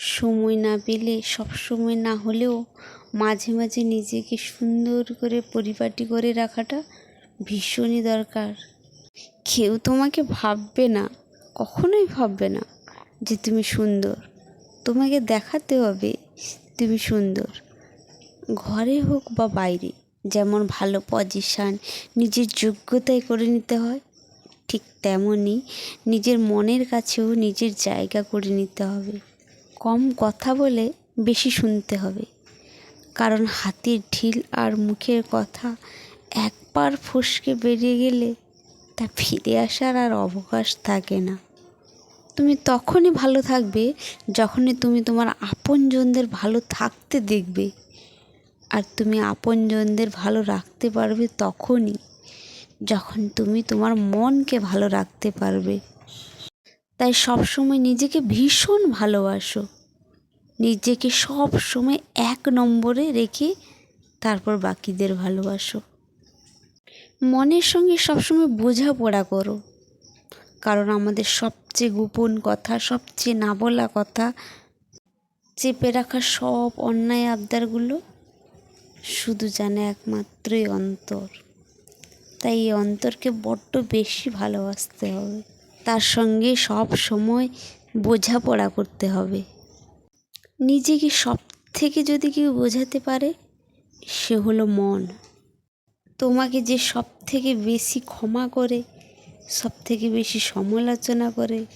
সময় না পেলে, সব সময় না হলেও মাঝে মাঝে নিজেকে সুন্দর করে পরিপাটি করে রাখাটা ভীষণই দরকার। কেউ তোমাকে ভাববে না, কখনোই ভাববে না যে তুমি সুন্দর। তোমাকে দেখাতে হবে তুমি সুন্দর। ঘরে হোক বা বাইরে, যেমন ভালো পজিশান নিজের যোগ্যতায় করে নিতে হয়, ঠিক তেমনই নিজের মনের কাছেও নিজের জায়গা করে নিতে হবে। কম কথা বলে বেশি শুনতে হবে। কারণ হাতের ঢিল আর মুখের কথা একবার ফসকে বেরিয়ে গেলে তা ফিরে আসার আর অবকাশ থাকে না। তুমি তখনই ভালো থাকবে যখনই তুমি তোমার আপনজনদের ভালো থাকতে দেখবে। আর তুমি আপনজনদের ভালো রাখতে পারবে তখনই যখন তুমি তোমার মনকে ভালো রাখতে পারবে। তাই সবসময় নিজেকে ভীষণ ভালোবাসো। নিজেকে সব সময় এক নম্বরে রেখে তারপর বাকিদের ভালোবাসো। মনের সঙ্গে সবসময় বোঝাপড়া করো। কারণ আমাদের সবচেয়ে গোপন কথা, সবচেয়ে না বলা কথা, চেপে রাখা সব অন্যায় আবদারগুলো শুধু জানে একমাত্রই অন্তর। তাই এই অন্তরকে বড্ড বেশি ভালোবাসতে হবে। তার সঙ্গে সব সময় বোঝাপড়া করতে হবে। নিজেকে সব থেকে যদি কেউ বোঝাতে পারে, সে হলো মন। তোমাকে যে সব থেকে বেশি ক্ষমা করে সব থেকে বেশি সমালোচনা করে,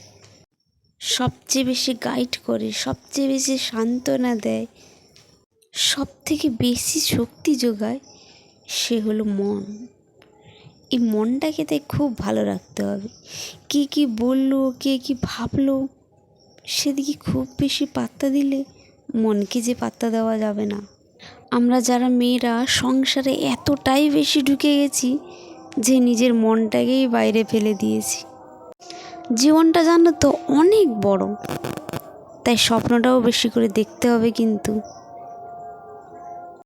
সবচেয়ে বেশি গাইড করে, সবচেয়ে বেশি সান্ত্বনা দেয় সব থেকে বেশি শক্তি যোগায়, সে হলো মন। এই মনটাকে তাই খুব ভালো রাখতে হবে। কে কী বলল, কে কী ভাবলো, সেদিকে খুব বেশি পাত্তা দিলে মনকে যে পাত্তা দেওয়া যাবে না। আমরা যারা মেয়েরা সংসারে এতটাই বেশি ঢুকে গেছি যে নিজের মনটাকেই বাইরে ফেলে দিয়েছি। জীবনটা জানো তো অনেক বড়, তাই স্বপ্নটাও বেশি করে দেখতে হবে কিন্তু।